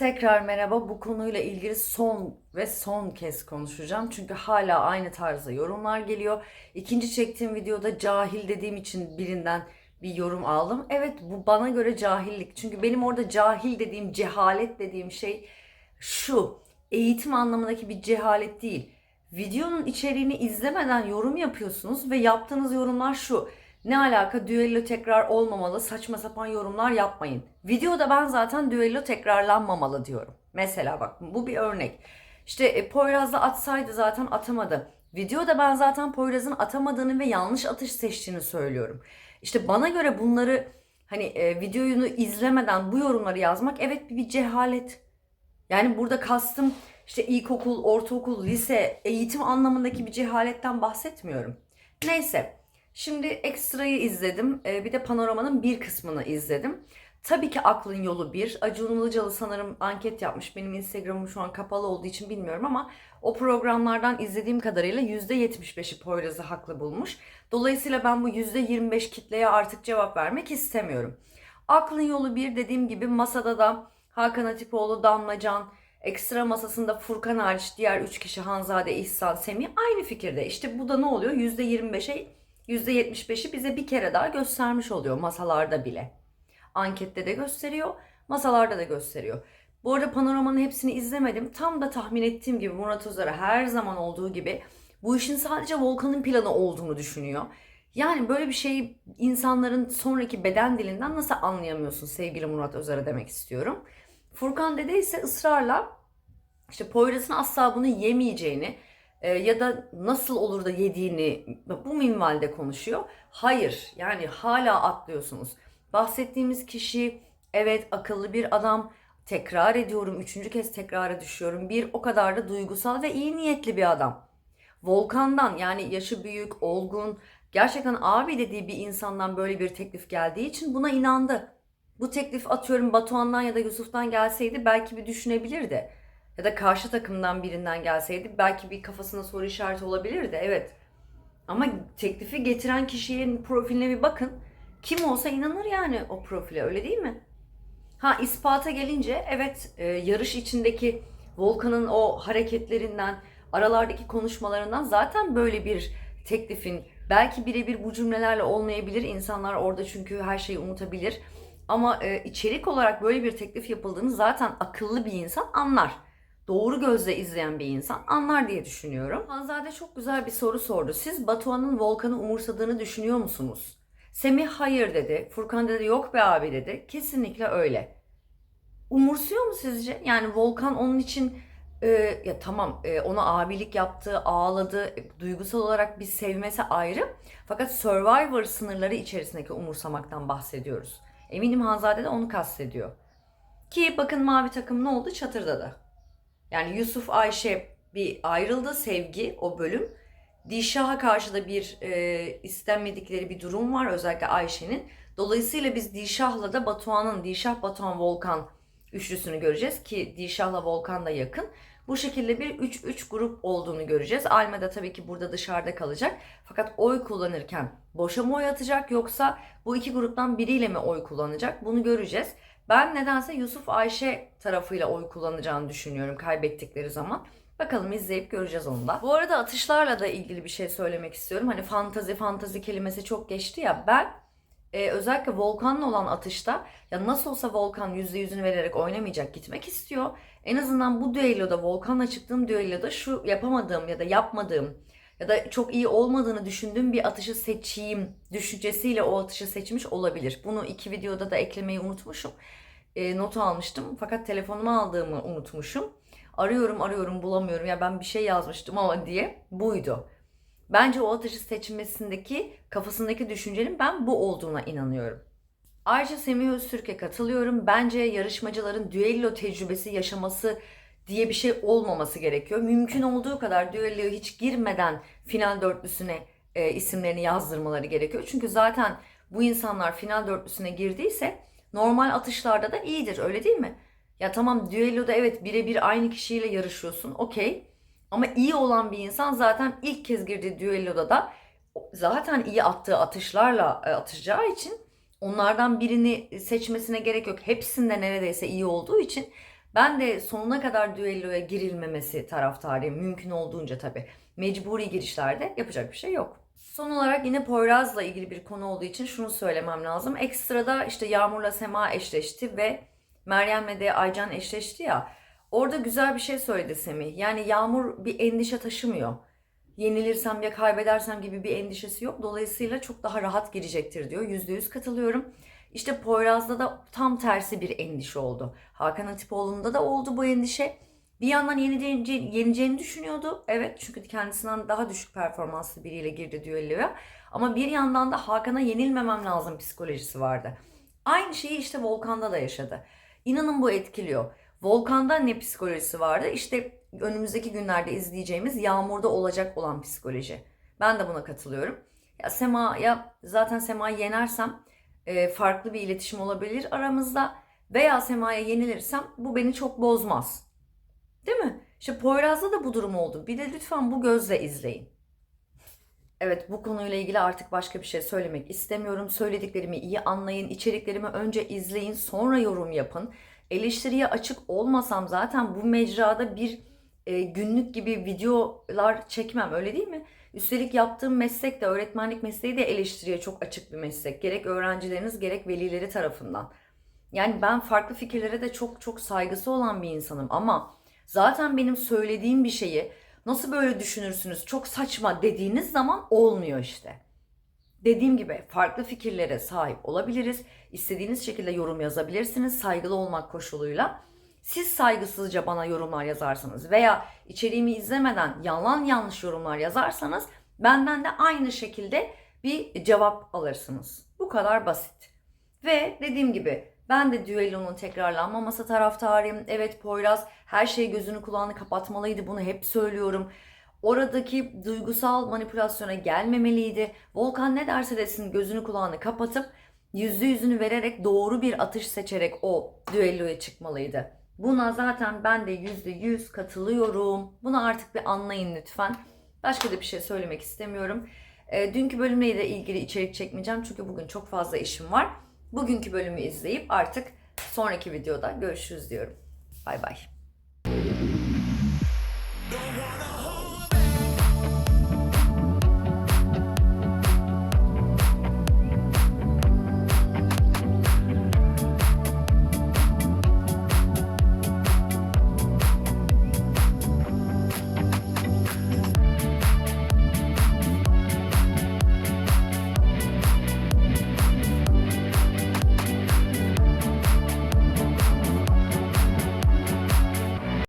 Tekrar merhaba. Bu konuyla ilgili son ve son kez konuşacağım. Çünkü hala aynı tarzda yorumlar geliyor. İkinci çektiğim videoda cahil dediğim için birinden bir yorum aldım. Evet bu bana göre cahillik. Çünkü benim orada cahil dediğim, cehalet dediğim şey şu. Eğitim anlamındaki bir cehalet değil. Videonun içeriğini izlemeden yorum yapıyorsunuz ve yaptığınız yorumlar şu. Ne alaka düello tekrar olmamalı saçma sapan yorumlar yapmayın. Videoda ben zaten düello tekrarlanmamalı diyorum. Mesela bak bu bir örnek. İşte e, Poyraz da atsaydı zaten atamadı. Videoda ben zaten Poyraz'ın atamadığını ve yanlış atış seçtiğini söylüyorum. İşte bana göre bunları hani e, videoyu izlemeden bu yorumları yazmak evet bir, bir cehalet. Yani burada kastım işte ilkokul, ortaokul, lise, eğitim anlamındaki bir cehaletten bahsetmiyorum. Neyse. Şimdi ekstrayı izledim. Ee, bir de panoramanın bir kısmını izledim. Tabii ki aklın yolu bir. Acun Ilıcalı sanırım anket yapmış. Benim Instagram'ım şu an kapalı olduğu için bilmiyorum ama o programlardan izlediğim kadarıyla %75'i Poyraz'ı haklı bulmuş. Dolayısıyla ben bu %25 kitleye artık cevap vermek istemiyorum. Aklın yolu bir dediğim gibi masada da Hakan Atipoğlu, Damlacan, ekstra masasında Furkan hariç diğer 3 kişi Hanzade, İhsan, Semih aynı fikirde. İşte bu da ne oluyor? %25'e %75'i bize bir kere daha göstermiş oluyor masalarda bile. Ankette de gösteriyor, masalarda da gösteriyor. Bu arada panoramanın hepsini izlemedim. Tam da tahmin ettiğim gibi Murat Özer'e her zaman olduğu gibi bu işin sadece Volkan'ın planı olduğunu düşünüyor. Yani böyle bir şeyi insanların sonraki beden dilinden nasıl anlayamıyorsun sevgili Murat Özer'e demek istiyorum. Furkan Dede ise ısrarla işte Poyraz'ın asla bunu yemeyeceğini, e, ya da nasıl olur da yediğini bu minvalde konuşuyor. Hayır yani hala atlıyorsunuz. Bahsettiğimiz kişi evet akıllı bir adam. Tekrar ediyorum, üçüncü kez tekrara düşüyorum. Bir o kadar da duygusal ve iyi niyetli bir adam. Volkan'dan yani yaşı büyük, olgun, gerçekten abi dediği bir insandan böyle bir teklif geldiği için buna inandı. Bu teklif atıyorum Batuhan'dan ya da Yusuf'tan gelseydi belki bir düşünebilirdi ya da karşı takımdan birinden gelseydi belki bir kafasına soru işareti olabilirdi. Evet. Ama teklifi getiren kişinin profiline bir bakın. Kim olsa inanır yani o profile öyle değil mi? Ha ispata gelince evet e, yarış içindeki Volkan'ın o hareketlerinden, aralardaki konuşmalarından zaten böyle bir teklifin belki birebir bu cümlelerle olmayabilir. İnsanlar orada çünkü her şeyi unutabilir. Ama e, içerik olarak böyle bir teklif yapıldığını zaten akıllı bir insan anlar doğru gözle izleyen bir insan anlar diye düşünüyorum. Hanzade çok güzel bir soru sordu. Siz Batuhan'ın Volkan'ı umursadığını düşünüyor musunuz? Semih hayır dedi. Furkan dedi yok be abi dedi. Kesinlikle öyle. Umursuyor mu sizce? Yani Volkan onun için e, ya tamam e, ona abilik yaptı, ağladı, e, duygusal olarak bir sevmesi ayrı. Fakat Survivor sınırları içerisindeki umursamaktan bahsediyoruz. Eminim Hanzade de onu kastediyor. Ki bakın mavi takım ne oldu? Çatırdadı. Yani Yusuf Ayşe bir ayrıldı sevgi o bölüm. Dişah'a karşı da bir e, istenmedikleri bir durum var özellikle Ayşe'nin. Dolayısıyla biz Dişah'la da Batuhan'ın, Dişah, Batuhan, Volkan üçlüsünü göreceğiz ki Dişah'la Volkan da yakın. Bu şekilde bir 3-3 grup olduğunu göreceğiz. Alme de tabii ki burada dışarıda kalacak. Fakat oy kullanırken boşa mı oy atacak yoksa bu iki gruptan biriyle mi oy kullanacak bunu göreceğiz. Ben nedense Yusuf Ayşe tarafıyla oy kullanacağını düşünüyorum kaybettikleri zaman. Bakalım izleyip göreceğiz onu da. Bu arada atışlarla da ilgili bir şey söylemek istiyorum. Hani fantazi fantazi kelimesi çok geçti ya. Ben e, özellikle Volkan'la olan atışta ya nasıl olsa Volkan %100'ünü vererek oynamayacak gitmek istiyor. En azından bu düelloda Volkan'la çıktığım düelloda şu yapamadığım ya da yapmadığım ya da çok iyi olmadığını düşündüğüm bir atışı seçeyim düşüncesiyle o atışı seçmiş olabilir. Bunu iki videoda da eklemeyi unutmuşum. E, not almıştım fakat telefonuma aldığımı unutmuşum. Arıyorum arıyorum bulamıyorum ya ben bir şey yazmıştım ama diye buydu. Bence o atışı seçmesindeki kafasındaki düşüncenin ben bu olduğuna inanıyorum. Ayrıca Semih Öztürk'e katılıyorum. Bence yarışmacıların düello tecrübesi yaşaması diye bir şey olmaması gerekiyor. Mümkün olduğu kadar düelloya hiç girmeden final dörtlüsüne e, isimlerini yazdırmaları gerekiyor. Çünkü zaten bu insanlar final dörtlüsüne girdiyse normal atışlarda da iyidir öyle değil mi? Ya tamam düelloda evet birebir aynı kişiyle yarışıyorsun okey. Ama iyi olan bir insan zaten ilk kez girdiği düelloda da zaten iyi attığı atışlarla e, atacağı için onlardan birini seçmesine gerek yok. Hepsinde neredeyse iyi olduğu için Ben de sonuna kadar düelloya girilmemesi taraftarıyım. Mümkün olduğunca tabii. Mecburi girişlerde yapacak bir şey yok. Son olarak yine Poyraz'la ilgili bir konu olduğu için şunu söylemem lazım. Ekstrada işte Yağmur'la Sema eşleşti ve Meryem'le de Aycan eşleşti ya. Orada güzel bir şey söyledi Semih. Yani Yağmur bir endişe taşımıyor. Yenilirsem ya kaybedersem gibi bir endişesi yok. Dolayısıyla çok daha rahat girecektir diyor. %100 katılıyorum. İşte Poyraz'da da tam tersi bir endişe oldu. Hakan Atipoğlu'nda da oldu bu endişe. Bir yandan yeneceğini düşünüyordu. Evet çünkü kendisinden daha düşük performanslı biriyle girdi düelloya. Ama bir yandan da Hakan'a yenilmemem lazım psikolojisi vardı. Aynı şeyi işte Volkan'da da yaşadı. İnanın bu etkiliyor. Volkan'da ne psikolojisi vardı? İşte önümüzdeki günlerde izleyeceğimiz Yağmur'da olacak olan psikoloji. Ben de buna katılıyorum. Ya Sema'ya zaten Sema'yı yenersem farklı bir iletişim olabilir aramızda veya Sema'ya yenilirsem bu beni çok bozmaz. Değil mi? İşte Poyraz'da da bu durum oldu. Bir de lütfen bu gözle izleyin. Evet bu konuyla ilgili artık başka bir şey söylemek istemiyorum. Söylediklerimi iyi anlayın. İçeriklerimi önce izleyin sonra yorum yapın. Eleştiriye açık olmasam zaten bu mecrada bir e, günlük gibi videolar çekmem öyle değil mi? Üstelik yaptığım meslek de öğretmenlik mesleği de eleştiriye çok açık bir meslek. Gerek öğrencileriniz gerek velileri tarafından. Yani ben farklı fikirlere de çok çok saygısı olan bir insanım ama zaten benim söylediğim bir şeyi nasıl böyle düşünürsünüz çok saçma dediğiniz zaman olmuyor işte. Dediğim gibi farklı fikirlere sahip olabiliriz. İstediğiniz şekilde yorum yazabilirsiniz saygılı olmak koşuluyla. Siz saygısızca bana yorumlar yazarsanız veya içeriğimi izlemeden yalan yanlış yorumlar yazarsanız benden de aynı şekilde bir cevap alırsınız. Bu kadar basit. Ve dediğim gibi ben de düellonun tekrarlanmaması taraftarıyım. Evet Poyraz her şey gözünü kulağını kapatmalıydı. Bunu hep söylüyorum. Oradaki duygusal manipülasyona gelmemeliydi. Volkan ne derse desin gözünü kulağını kapatıp yüzde yüzünü vererek doğru bir atış seçerek o düelloya çıkmalıydı. Buna zaten ben de yüzde yüz katılıyorum. Bunu artık bir anlayın lütfen. Başka da bir şey söylemek istemiyorum. E, dünkü bölümle ilgili içerik çekmeyeceğim çünkü bugün çok fazla işim var. Bugünkü bölümü izleyip artık sonraki videoda görüşürüz diyorum. Bay bay.